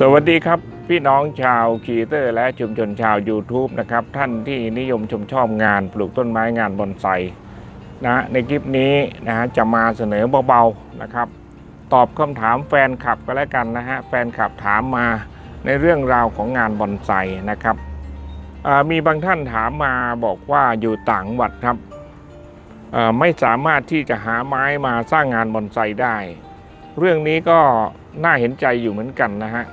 สวัสดีครับ พี่น้องชาวคีเตอร์ และชุมชนชาว YouTube นะครับ ท่านที่นิยมชมชอบงานปลูกต้นไม้งานบอนไซนะในคลิปนี้นะฮะจะมาเสนอเบาๆนะครับ ตอบคำถามแฟนคลับก็แล้วกันนะฮะแฟนคลับถามมาในเรื่องราวของงานบอนไซนะครับมีบางท่านถามมาบอกว่าอยู่ต่างจังหวัดครับไม่สามารถที่จะหาไม้มาสร้างงานบอนไซได้ เรื่องนี้ก็น่าเห็นใจอยู่เหมือนกันนะฮะ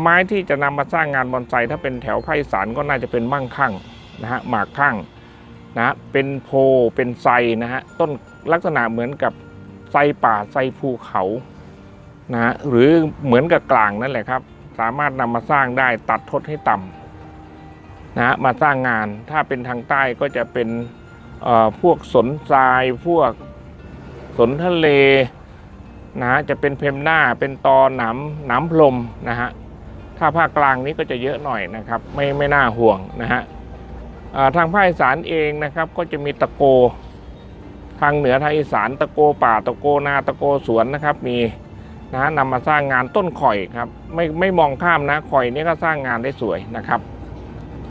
ไม้ที่จะนำมาสร้างงานบอนไซถ้าเป็นแถวภาคอีสานก็น่าจะเป็นมั่งคั่งนะฮะหมากคั่งนะฮะเป็นโพเป็นไทรนะฮะต้นลักษณะเหมือนกับไทรป่าไทรภูเขานะฮะหรือเหมือนกับกลางนั่นแหละครับ สามารถนำมาสร้างได้ตัดทดให้ต่ำนะฮะมาสร้างงานถ้าเป็นทางใต้ก็จะเป็นเอ่อพวกสนทรายพวกสนทะเลนะฮะจะเป็นเพมหน้าเป็นตอหนามหนามพรมนะฮะ ถ้าภาคกลางนี้ก็จะเยอะหน่อยนะครับไม่ไม่น่าห่วงนะฮะทางภาคอีสานเองนะครับก็จะมีตะโก ทางเหนือทางอีสานตะโกป่าตะโกนาตะโกสวนนะครับมีนะฮะนำมาสร้างงานต้นข่อยครับไม่ไม่มองข้ามนะข่อยนี่ก็สร้างงานได้สวยนะครับ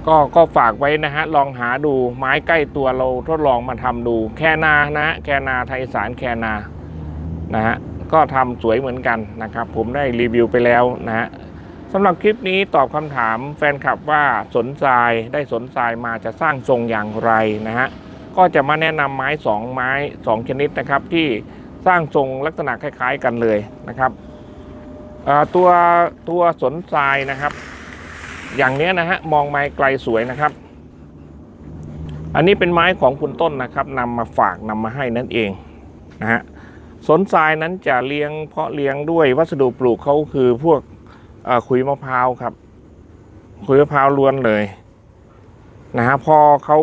ก็ก็ฝากไว้นะฮะลองหาดูไม้ใกล้ตัวเราทดลองมาทำดูแคนานะแคนาไทยอีสานแคนานะฮะก็ทำสวยเหมือนกันนะครับ ผมได้รีวิวไปแล้วนะฮะ สำหรับคลิปนี้ตอบคำถามแฟนคลับว่าสนใจได้สนใจมาจะสร้างทรงอย่างไรนะฮะก็จะมาแนะนำไม้สองไม้สองชนิดนะครับที่สร้างทรงลักษณะคล้าย ๆ กันเลยนะครับตัวตัวสนใจนะครับ อย่างนี้นะฮะมองไม้ไกลสวยนะครับ อันนี้เป็นไม้ของคุณต้นนะครับนำมาฝากนำมาให้นั่นเองนะฮะสนทรายนั้นจะเลี้ยงเพาะเลี้ยงด้วยวัสดุปลูกเขาคือพวก ขุยมะพร้าวครับ ขุยมะพร้าวล้วนเลยนะฮะพอเขา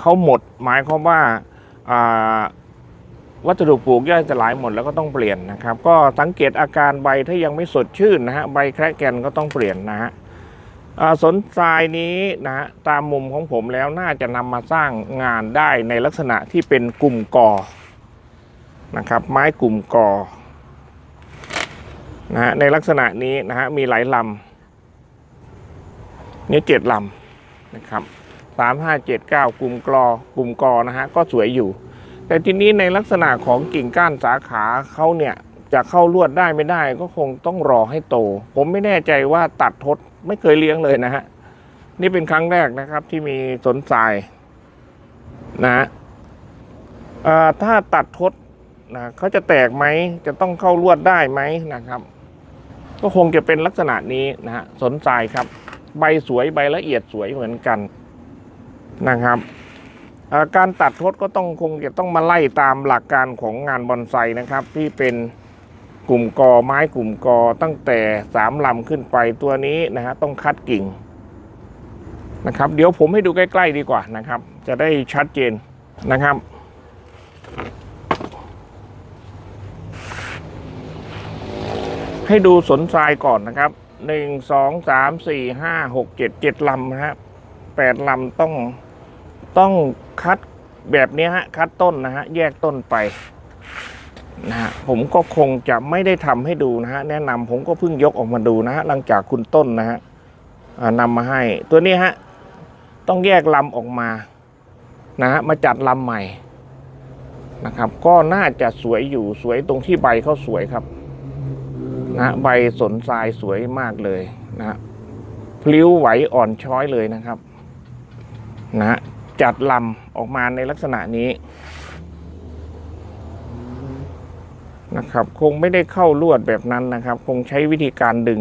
เขาหมดหมายความว่าวัสดุปลูกย่อยสลายหมดแล้วก็ต้องเปลี่ยนนะครับ ก็สังเกตอาการใบถ้ายังไม่สดชื่นนะฮะใบแคระแกนก็ต้องเปลี่ยนนะฮะสนทรายนี้นะฮะตามมุมของผมแล้วน่าจะนำมาสร้างงานได้ในลักษณะที่เป็นกลุ่มกอนะครับ ไม้กลุ่มกอ นะฮะในลักษณะนี้นะฮะมีหลายลำนี่เจ็ดลำนะครับสามห้าเจ็ดเก้ากลุ่มกรอกลุ่มกอนะฮะก็สวยอยู่ แต่ทีนี้ในลักษณะของกิ่งก้านสาขาเขาเนี่ยจะเข้าลวดได้ไม่ได้ก็คงต้องรอให้โต ผมไม่แน่ใจว่าตัดทดไม่เคยเลี้ยงเลยนะฮะนี่เป็นครั้งแรกนะครับที่มีสนทรายนะฮะถ้าตัดทดนะเขาจะแตกไหมจะต้องเข้าลวดได้ไหมนะครับ ก็คงจะเป็นลักษณะนี้นะฮะสนใจครับ ใบสวยใบละเอียดสวยเหมือนกันนะครับการตัดทดก็ต้องคงจะต้องมาไล่ตามหลักการของงานบอนไซนะครับ ที่เป็นกลุ่มกอไม้กลุ่มกอตั้งแต่สามลำขึ้นไปตัวนี้นะฮะต้องคัดกิ่งนะครับ เดี๋ยวผมให้ดูใกล้ ๆ ดีกว่านะครับ จะได้ชัดเจนนะครับ ให้ดูสนทรายก่อนนะครับหนึ่งสองสามสี่ห้าหกเจ็ดเจ็ดลำนะฮะแปดลำต้องต้องคัดแบบนี้ฮะคัดต้นนะฮะแยกต้นไปนะฮะผมก็คงจะไม่ได้ทำให้ดูนะฮะแนะนำผมก็เพิ่งยกออกมาดูนะฮะหลังจากคุณต้นนะฮะนำมาให้ตัวนี้ฮะต้องแยกลำออกมานะฮะมาจัดลำใหม่นะครับ ก็น่าจะสวยอยู่สวยตรงที่ใบเขาสวยครับ นะฮะใบสนทรายสวยมากเลยนะฮะพลิ้วไหวอ่อนช้อยเลยนะครับนะฮะจัดลำออกมาในลักษณะนี้นะครับ คงไม่ได้เข้าลวดแบบนั้นนะครับ คงใช้วิธีการดึง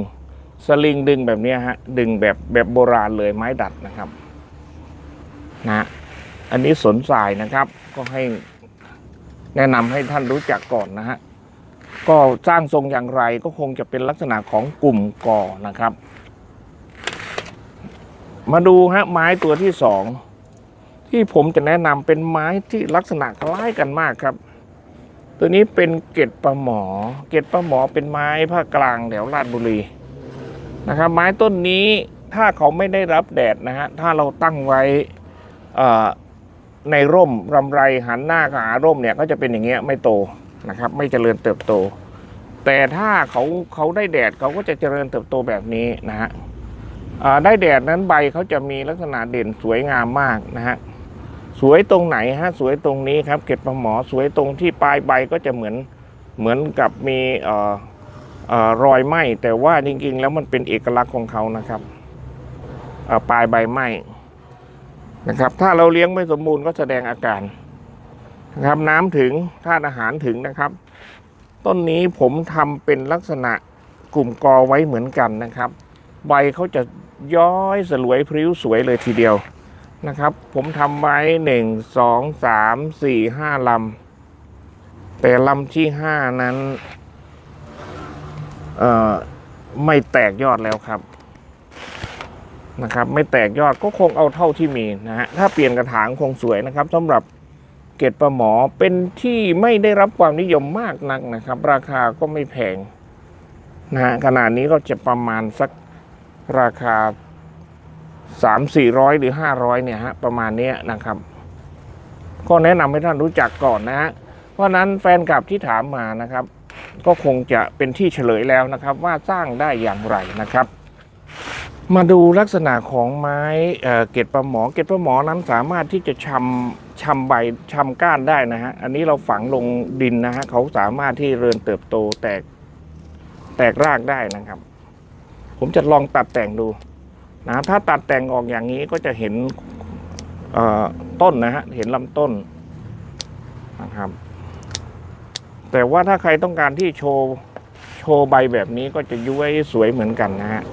สลิงดึงแบบเนี้ยฮะดึงแบบแบบโบราณเลยไม้ดัดนะครับนะฮะอันนี้สนทรายนะครับ ก็ให้แนะนำให้ท่านรู้จักก่อนนะฮะ ก็สร้างทรงอย่างไรก็คงจะเป็นลักษณะของกลุ่มกอนะครับ มาดูฮะไม้ตัวที่สองที่ผมจะแนะนำเป็นไม้ที่ลักษณะคล้ายกันมากครับ ตัวนี้เป็นเกตปลาหมอ เกตปลาหมอเป็นไม้ภาคกลางแถวราชบุรีนะครับ ไม้ต้นนี้ถ้าเขาไม่ได้รับแดดนะฮะถ้าเราตั้งไว้ในร่มรำไรหันหน้าหาร่มเนี่ยก็จะเป็นอย่างเงี้ยไม่โต นะครับ ไม่เจริญเติบโต แต่ถ้าเขาเขาได้แดดเขาก็จะเจริญเติบโตแบบนี้นะฮะได้แดดนั้นใบเขาจะมีลักษณะเด่นสวยงามมากนะฮะสวยตรงไหนฮะสวยตรงนี้ครับเก็ดปลาหมอสวยตรงที่ปลายใบก็จะเหมือนเหมือนกับมีออรอยไหมแต่ว่าจริงๆ แล้วมันเป็นเอกลักษณ์ของเขานะครับปลายใบไหมนะครับ ถ้าเราเลี้ยงไม่สมบูรณ์ก็แสดงอาการ นะครับน้ำถึงธาตุอาหารถึงนะครับ ต้นนี้ผมทำเป็นลักษณะกลุ่มกอไว้เหมือนกันนะครับ ใบเขาจะย้อยสลวยพริ้วสวยเลยทีเดียวนะครับ ผมทำไว้หนึ่งสองสามสี่ห้าลำแต่ลำที่ห้านั้นเอ่อไม่แตกยอดแล้วครับนะครับ ไม่แตกยอดก็คงเอาเท่าที่มีนะฮะถ้าเปลี่ยนกระถางคงสวยนะครับสำหรับ เกตปลาหมอเป็นที่ไม่ได้รับความนิยมมากนักนะครับ ราคาก็ไม่แพงนะฮะขนาดนี้ก็จะประมาณสักราคา 3 4 0 0 หรือ 500 เนี่ยฮะประมาณนี้นะครับ ก็แนะนำให้ท่านรู้จักก่อนนะฮะเพราะนั้นแฟนคลับที่ถามมานะครับ ก็คงจะเป็นที่เฉลยแล้วนะครับ ว่าสร้างได้อย่างไรนะครับ มาดูลักษณะของไม้เเกล็ดปลาหมอเกล็ดปลาหมอนั้นสามารถที่จะชำ ชำใบชำก้านได้นะฮะ อันนี้เราฝังลงดินนะฮะเขาสามารถที่เริญเติบโตแตกแตกรากได้นะครับ ผมจะลองตัดแต่งดูนะถ้าตัดแต่งออกอย่างนี้ก็จะเห็นต้นนะฮะเห็นลำต้นนะครับแต่ว่าถ้าใครต้องการที่โชว์โชว์ใบแบบนี้ก็จะย้วยสวยเหมือนกันนะฮะ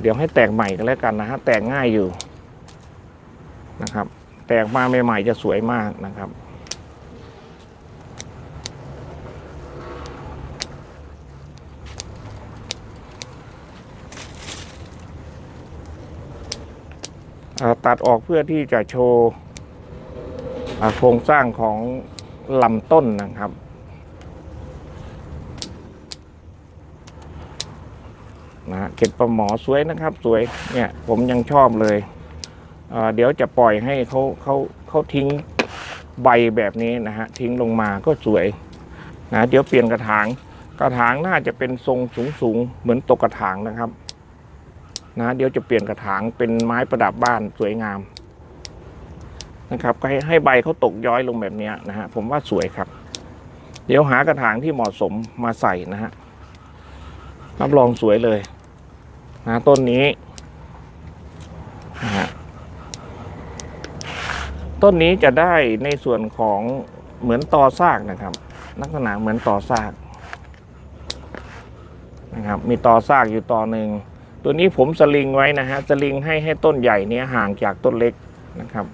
เดี๋ยวให้แตกใหม่กันแล้วกันนะฮะแตกง่ายอยู่นะครับ แตกมาใหม่ๆจะสวยมากนะครับ ตัดออกเพื่อที่จะโชว์โครงสร้างของลำต้นนะครับนะฮะเก็บปลาหมอสวยนะครับ สวยเนี่ยผมยังชอบเลย เดี๋ยวจะปล่อยให้เขาเขาเขาทิ้งใบแบบนี้นะฮะทิ้งลงมาก็สวยนะเดี๋ยวเปลี่ยนกระถาง กระถางน่าจะเป็นทรงสูงสูงๆเหมือนตกกระถางนะครับนะเดี๋ยวจะเปลี่ยนกระถางเป็นไม้ประดับบ้านสวยงามนะครับให้ให้ใบเขาตกย้อยลงแบบนี้นะฮะผมว่าสวยครับ เดี๋ยวหากระถางที่เหมาะสมมาใส่นะฮะรับรองสวยเลยนะต้นนี้นะฮะ ต้นนี้จะได้ในส่วนของเหมือนตอซากนะครับ ลักษณะเหมือนตอซากนะครับมีตอซากอยู่ตอหนึ่งตัวนี้ผมสลิงไว้นะฮะสลิงให้ให้ต้นใหญ่เนี้ยห่างจากต้นเล็กนะครับ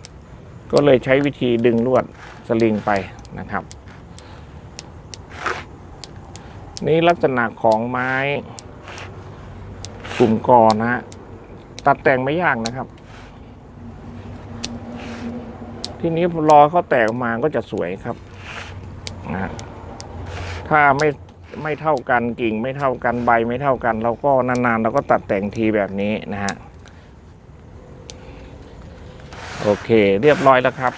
ก็เลยใช้วิธีดึงลวดสลิงไปนะครับ นี่ลักษณะของไม้กลุ่มกอนะฮะตัดแต่งไม่ยากนะครับ ทีนี้รอเขาแตกมาก็จะสวยครับนะฮะถ้าไม่ไม่เท่ากันกิ่ง ไม่เท่ากันใบไม่เท่ากัน เราก็นานๆเราก็ตัดแต่งทีแบบนี้นะฮะโอเค เรียบร้อยแล้วครับ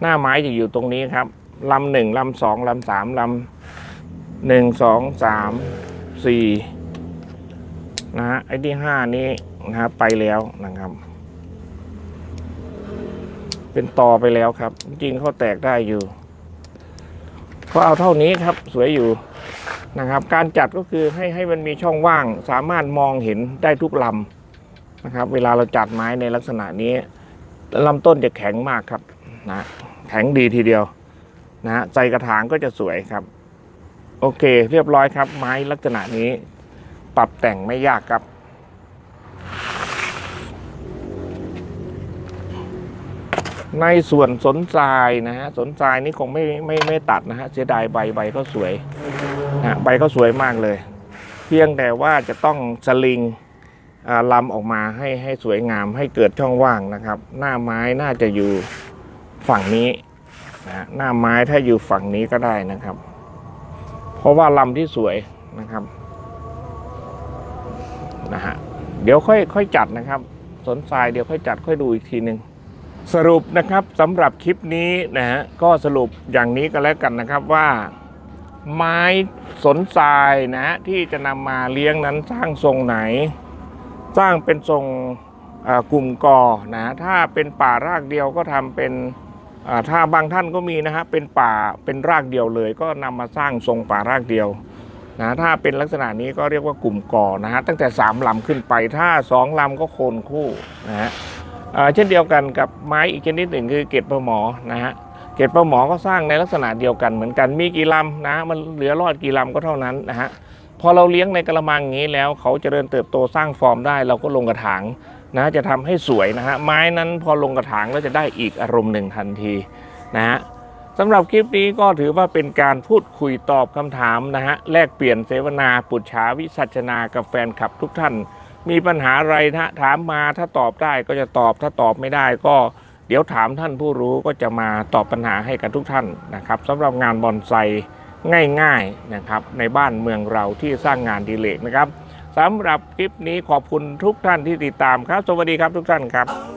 หน้าไม้จะอยู่ตรงนี้ครับลำหนึ่งลำสองลำสามลำหนึ่งสองสามสี่นะฮะไอ้ที่ห้านี้นะครับไปแล้วนะครับ เป็นต่อไปแล้วครับ จริงๆเขาแตกได้อยู่ก็เอาเท่านี้ครับสวยอยู่นะครับ การจัดก็คือให้ให้มันมีช่องว่างสามารถมองเห็นได้ทุกลำนะครับ เวลาเราจัดไม้ในลักษณะนี้ลำต้นจะแข็งมากครับนะแข็งดีทีเดียวนะฮะใส่กระถางก็จะสวยครับ โอเค เรียบร้อยครับ ไม้ลักษณะนี้ ปรับแต่งไม่ยากครับ ในส่วนสนทรายนะฮะสนทรายนี่คงไม่ไม่ไม่ตัดนะฮะเสียดายใบใบก็สวยนะใบก็สวยมากเลย เพียงแต่ว่าจะต้องสลิงลำออกมาให้ให้สวยงามให้เกิดช่องว่างนะครับ หน้าไม้น่าจะอยู่ฝั่งนี้นะฮะหน้าไม้ถ้าอยู่ฝั่งนี้ก็ได้นะครับ เพราะว่าลำที่สวยนะครับนะฮะเดี๋ยวค่อยค่อยจัดนะครับ สนทรายเดี๋ยวค่อยจัดค่อยดูอีกทีหนึ่ง สรุปนะครับสำหรับคลิปนี้นะฮะก็สรุปอย่างนี้ก็แล้วกันนะครับว่า ไม้สนทรายนะฮะที่จะนำมาเลี้ยงนั้นสร้างทรงไหน สร้างเป็นทรงกลุ่มกอนะ ถ้าเป็นป่ารากเดียวก็ทำเป็นถ้าบางท่านก็มีนะฮะเป็นป่าเป็นรากเดียวเลย ก็นำมาสร้างทรงป่ารากเดียวนะถ้าเป็นลักษณะนี้ก็เรียกว่ากลุ่มกอนะฮะตั้งแต่ 3ลำขึ้นไปถ้า 2ลำก็โคนคู่นะฮะ เช่นเดียวกันกับไม้อีกชนิดหนึ่งคือเกตประหมอนะฮะเกตปลาหมอก็สร้างในลักษณะเดียวกันเหมือนกันมีกี่ลำนะมันเหลือรอดกี่ลำก็เท่านั้นนะฮะพอเราเลี้ยงในกระมังอย่างนี้แล้วเขาจเจริญเติบโตสร้างฟอร์มได้ เราก็ลงกระถางนะจะทำให้สวยนะฮะไม้นั้นพอลงกระถางแล้วจะได้อีกอารมณ์หนึ่งทันทีนะฮะสำหรับคลิปนี้ก็ถือว่าเป็นการพูดคุยตอบคำถามนะฮะแลกเปลี่ยนเสวนาปุจฉาวิสัชนากับแฟนคลับทุกท่าน มีปัญหาอะไรนะถามมาถ้าตอบได้ก็จะตอบถ้าตอบไม่ได้ก็เดี๋ยวถามท่านผู้รู้ก็จะมาตอบปัญหาให้กับทุกท่านนะครับสำหรับงานบอนไซง่ายๆนะครับในบ้านเมืองเราที่สร้างงานดีเลกนะครับสำหรับคลิปนี้ขอบคุณทุกท่านที่ติดตามครับ สวัสดีครับทุกท่านครับ